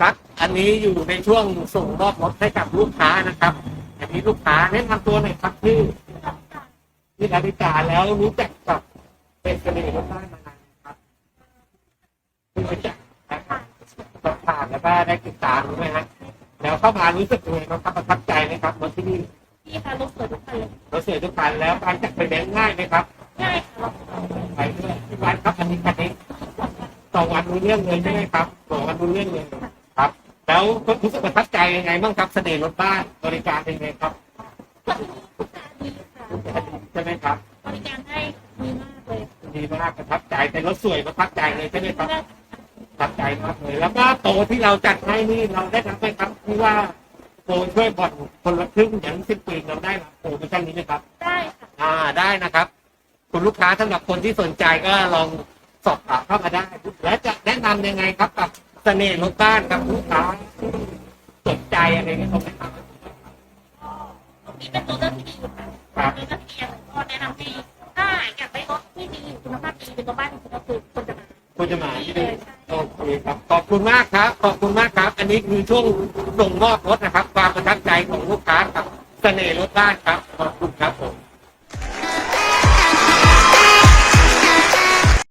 อนนี้อยู่ในช่วงส่งมอบรถให้กับลูกค้านะครับ อันนี้ลูกค้าแนะนำตัวหน่อยครับที่ที่ดาริกาแล้วรู้จักกับเป็นเสน่ห์รถบ้านมานานไหมครับเพิ่งรู้จักนะครับก็ผ่านแล้วก็ได้ติดตามใช่ไหมฮะแล้วเข้ามารู้สึกยังไงบ้างครับประทับใจไหมครับรถที่นี่พี่คะรถสวยทุกคันเลยรถสวยทุกคันแล้วการจัดไปแบงง่ายไหมครับง่ายค่ะไปด้วยที่วันครับอันนี้คันนี้ต่อวันรู้เรื่องเลยใช่ไหมครับต่อวันรู้เรื่องเลยครับ แล้วรู้สึกประทับใจยังไงบ้างครับเสน่ห์รถบ้านบริการเป็นไงครับก็ที่นี่ทุกการดีค่ะใช่ไหมครับบริการให้ดีมากเลยดีมากประทับใจเป็นรถสวยประทับใจเลยใช่ไหมครับประทับใจมากเลยแล้วก็โตที่เราจัดให้นี่เราได้รับไหมครับที่ว่าโปรช่วยผ่อนคนละครึ่งอย่างสิ้นปีเราได้รับโปรโมชั่นนี้ไหมครับ ได้ค่ะอ่าได้นะครับ คุณลูกค้าสำหรับคนที่สนใจก็ลองสอบถามเข้ามาได้ และจะแนะนำยังไงครับกับ เสน่ห์รถบ้านกับลูกค้าสนใจอะไรเงี้ยตรงนี้ครับนี่เป็นตัวเลือกที่ดีค่ะตัวเลือกที่ดีก็แนะนำให้ถ้าอยากได้รถที่ดีคุณภาพดีเป็นตัวบ้านจริงๆก็คือควรจะมา คุณจะมาที่นี่โอเคครับขอบคุณมากครับ ขอบคุณมากครับ อันนี้คือช่วงส่งมอบรถนะครับ ความประทับใจของลูกค้ากับเสน่ห์รถบ้านครับ